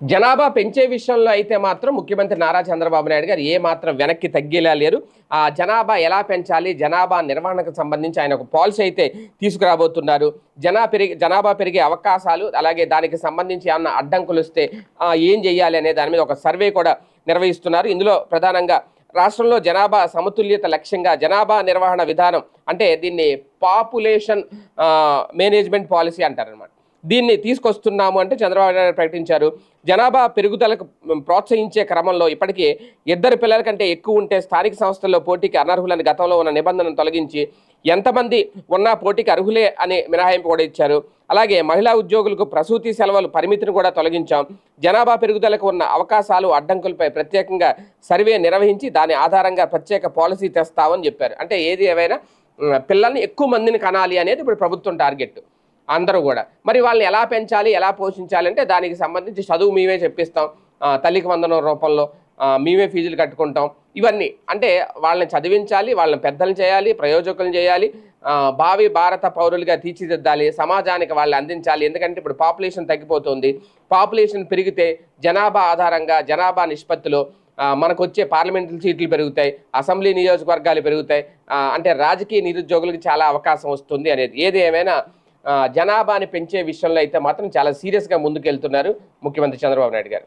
జనాభా పెంచే విషయంలో అయితే మాత్రం ముఖ్యమంత్రి నారా చంద్రబాబు నాయుడు గారు ఏ మాత్రం వెనక్కి తగ్గేలా లేరు. ఆ జనాభా ఎలా పెంచాలి జనాభా నిర్వహణకు సంబంధించి ఆయన ఒక పాలసీ అయితే తీసుకురాబోతున్నారు. జనా పెరిగి జనాభా పెరిగే అవకాశాలు అలాగే దానికి సంబంధించి ఏమన్నా అడ్డంకులు వస్తే ఏం చేయాలి అనే దాని మీద ఒక సర్వే కూడా నిర్వహిస్తున్నారు. ఇందులో ప్రధానంగా రాష్ట్రంలో జనాభా సమతుల్యత లక్ష్యంగా జనాభా నిర్వహణ విధానం అంటే దీన్ని పాపులేషన్ మేనేజ్మెంట్ పాలసీ అంటారనమాట దీన్ని తీసుకొస్తున్నాము అంటే చంద్రబాబు నాయుడు ప్రకటించారు. జనాభా పెరుగుదలకు ప్రోత్సహించే క్రమంలో ఇప్పటికీ ఇద్దరు పిల్లల కంటే ఎక్కువ ఉంటే స్థానిక సంస్థల్లో పోటీకి అనర్హులని గతంలో ఉన్న నిబంధనను తొలగించి ఎంతమంది ఉన్నా పోటీకి అర్హులే అనే మినహాయింపు కూడా ఇచ్చారు. అలాగే మహిళా ఉద్యోగులకు ప్రసూతి సెలవులు పరిమితిని కూడా తొలగించాం. జనాభా పెరుగుదలకు ఉన్న అవకాశాలు అడ్డంకులపై ప్రత్యేకంగా సర్వే నిర్వహించి దాని ఆధారంగా ప్రత్యేక పాలసీ తెస్తామని చెప్పారు. అంటే ఏది ఏవైనా పిల్లల్ని ఎక్కువ మందిని కనాలి అనేది ఇప్పుడు ప్రభుత్వం టార్గెట్ అందరూ కూడా. మరి వాళ్ళని ఎలా పెంచాలి ఎలా పోషించాలి అంటే దానికి సంబంధించి చదువు మేమే చెప్పిస్తాం. తల్లికి వందనం రూపంలో మేమే ఫీజులు కట్టుకుంటాం. ఇవన్నీ అంటే వాళ్ళని చదివించాలి వాళ్ళని పెద్దలు చేయాలి ప్రయోజకులను చేయాలి భావి భారత పౌరులుగా తీర్చిదిద్దాలి సమాజానికి వాళ్ళని అందించాలి. ఎందుకంటే ఇప్పుడు పాపులేషన్ తగ్గిపోతుంది. పాపులేషన్ పెరిగితే జనాభా ఆధారంగా జనాభా నిష్పత్తిలో మనకు వచ్చే పార్లమెంటరీ సీట్లు పెరుగుతాయి అసెంబ్లీ నియోజకవర్గాలు పెరుగుతాయి. అంటే రాజకీయ నిరుద్యోగులకు చాలా అవకాశం వస్తుంది అనేది. ఏది ఏమైనా జనాభాని పెంచే విషయంలో అయితే మాత్రం చాలా సీరియస్గా ముందుకెళ్తున్నారు ముఖ్యమంత్రి చంద్రబాబు నాయుడు గారు.